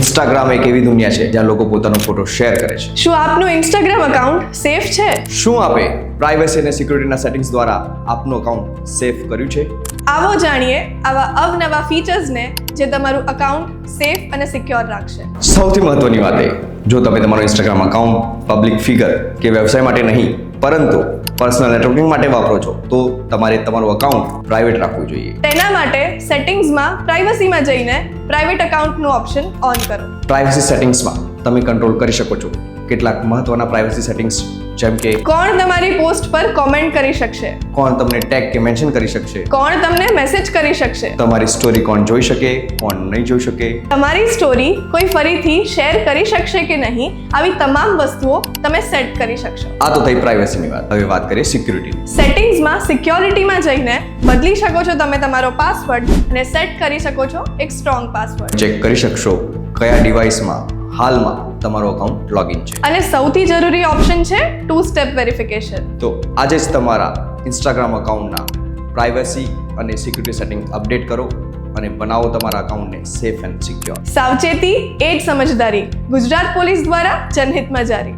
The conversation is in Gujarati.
ઇન્સ્ટાગ્રામ એક એવી દુનિયા છે જ્યાં લોકો પોતાનો ફોટો શેર કરે છે. શું આપનું ઇન્સ્ટાગ્રામ અકાઉન્ટ સેફ છે? શું આપે? પ્રાઇવસી અને સિક્યુરિટીના સેટિંગ્સ દ્વારા આપનું અકાઉન્ટ સેફ કર્યું છે? આવો જાણીએ આવા અવનવા ફીચર્સને જે તમારું અકાઉન્ટ સેફ અને સિક્યોર રાખશે. સૌથી મહત્વની વાત એ જો તમે તમારું ઇન્સ્ટાગ્રામ અકાઉન્ટ પબ્લિક ફિગર કે વ્યવસાય માટે નહીં પરંતુ પર્સનલ નેટવર્કિંગ માટે વાપરો છો તો તમારે તમારું અકાઉન્ટ પ્રાઇવેટ રાખવું જોઈએ. તેના માટે સેટિંગ્સમાં પ્રાઇવસીમાં જઈને પ્રાઇવેટ અકાઉન્ટનું ઓપ્શન ઓન કરો. પ્રાઇવસી સેટિંગ્સમાં તમે કંટ્રોલ કરી શકો છો. કેટલાક મહત્વના પ્રાઇવસી સેટિંગ્સ જેમ કે કોણ તમારી પોસ્ટ પર કોમેન્ટ કરી શકશે? કોણ તમને ટેગ કે મેન્શન કરી શકશે? કોણ તમને મેસેજ કરી શકશે? તમારી સ્ટોરી કોણ જોઈ શકે કોણ નહીં જોઈ શકે? તમારી સ્ટોરી કોઈ ફરીથી શેર કરી શકશે કે નહીં? આવી તમામ વસ્તુઓ તમે સેટ કરી શકશો. આ તો થઈ પ્રાઇવસીની વાત. હવે વાત કરીએ સિક્યુરિટી સેટિંગ્સમાં સિક્યોરિટીમાં જઈને બદલી શકો છો તમે તમારો પાસવર્ડ અને સેટ કરી શકો છો એક સ્ટ્રોંગ પાસવર્ડ ચેક કરી શકશો કયા ડિવાઇસમાં હાલમાં તમારો અકાઉન્ટ લોગિન છે. અને સૌથી જરૂરી ઓપ્શન છે ટુ સ્ટેપ વેરિફિકેશન તો આજે જ તમારા ઇન્સ્ટાગ્રામ અકાઉન્ટના પ્રાઇવસી અને સિક્યુરિટી સેટિંગ અપડેટ કરો અને બનાવો તમારા અકાઉન્ટને સેફ એન્ડ સિક્યોર સાવચેતી એ જ સમજદારી ગુજરાત પોલીસ દ્વારા જનહિતમાં જારી.